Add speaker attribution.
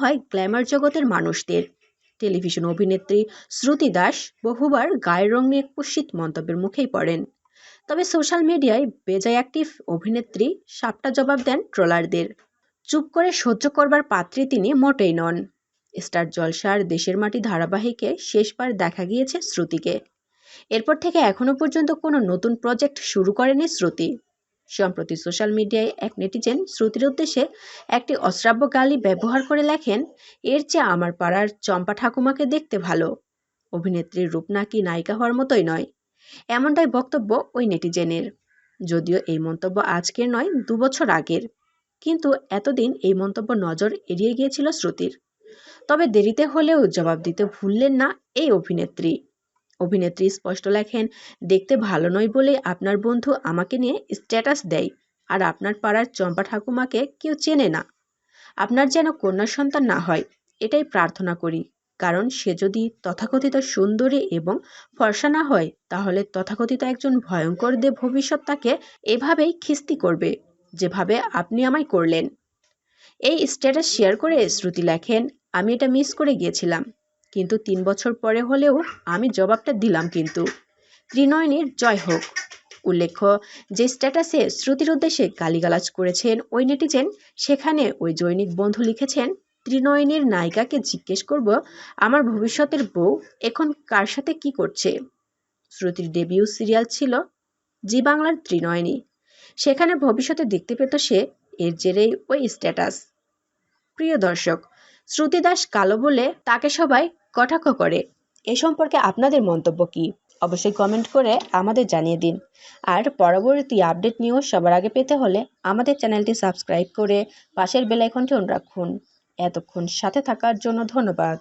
Speaker 1: হয় গ্ল্যামার জগতের মানুষদের। টেলিভিশন অভিনেত্রী শ্রুতি দাস বহুবার গায়ের রং নিয়ে কুৎসিত মন্তব্যের মুখেই পড়েন। তবে সোশ্যাল মিডিয়ায় বেজায় অ্যাক্টিভ অভিনেত্রী সাপটা জবাব দেন ট্রলারদের। চুপ করে সহ্য করবার পাত্রী তিনি মোটেই নন। স্টার জলসার দেশের মাটি ধারাবাহিকে শেষবার দেখা গিয়েছে শ্রুতিকে। এরপর থেকে এখনও পর্যন্ত কোনো নতুন প্রজেক্ট শুরু করেনি শ্রুতি। সম্প্রতি সোশ্যাল মিডিয়ায় এক নেটিজেন শ্রুতির উদ্দেশ্যে একটি অশ্রাব্য গালি ব্যবহার করে লেখেন, এর চেয়ে আমার পাড়ার চম্পা ঠাকুমাকে দেখতে ভালো। অভিনেত্রীর রূপ নাকি নায়িকা হওয়ার মতোই নয়। এমনটাই বক্তব্য ওই নেটিজেনের। যদিও এই মন্তব্য আজকের নয় দুবছর আগের। কিন্তু এতদিন এই মন্তব্য নজর এড়িয়ে গিয়েছিল শ্রুতির। তবে দেরিতে হলেও জবাব দিতে ভুললেন না এই অভিনেত্রী। অভিনেত্রী স্পষ্ট লেখেন, দেখতে ভালো নয় বলে আপনার বন্ধু আমাকে নিয়ে স্ট্যাটাস দেয়, আর আপনার পাড়ার চম্পা ঠাকুমাকে কেউ চেনে না। আপনার যেন কন্যা সন্তান না হয়, এটাই প্রার্থনা করি। কারণ সে যদি তথাকথিত সুন্দরী এবং ফর্সা না হয়, তাহলে তথাকথিত একজন ভয়ঙ্কর দেব ভবিষ্যৎ তাকে এভাবেই খিস্তি করবে, যেভাবে আপনি আমায় করলেন। এই স্ট্যাটাস শেয়ার করে শ্রুতি লেখেন, আমি এটা মিস করে গিয়েছিলাম। কিন্তু তিন বছর পরে হলেও আমি জবাবটা দিলাম কিন্তু। ত্রিনয়নীর জয় হোক। উল্লেখ্য, যে স্ট্যাটাসে শ্রুতির উদ্দেশ্যে গালিগালাজ করেছেন ওই নেটিজেন, সেখানে ওই জৈনিক বন্ধু লিখেছেন, ত্রিনয়নীর নায়িকাকে জিজ্ঞেস করব, আমার ভবিষ্যতের বউ এখন কার সাথে কি করছে? শ্রুতির ডেবিউ সিরিয়াল ছিল জি বাংলার ত্রিনয়নী। সেখানে ভবিষ্যতে দেখতে পেত সে, এর জেরেই ওই স্ট্যাটাস। প্রিয় দর্শক শ্রুতি দাস কালো বলে তাকে সবাই কটাক্ষ করে, এ সম্পর্কে আপনাদের মন্তব্য কি? অবশ্যই কমেন্ট করে আমাদের জানিয়ে দিন। আর পরবর্তী আপডেট নিউজ সবার আগে পেতে হলে আমাদের চ্যানেলটি সাবস্ক্রাইব করে পাশের বেলাইকনটি অন রাখুন। এতক্ষণ সাথে থাকার জন্য ধন্যবাদ।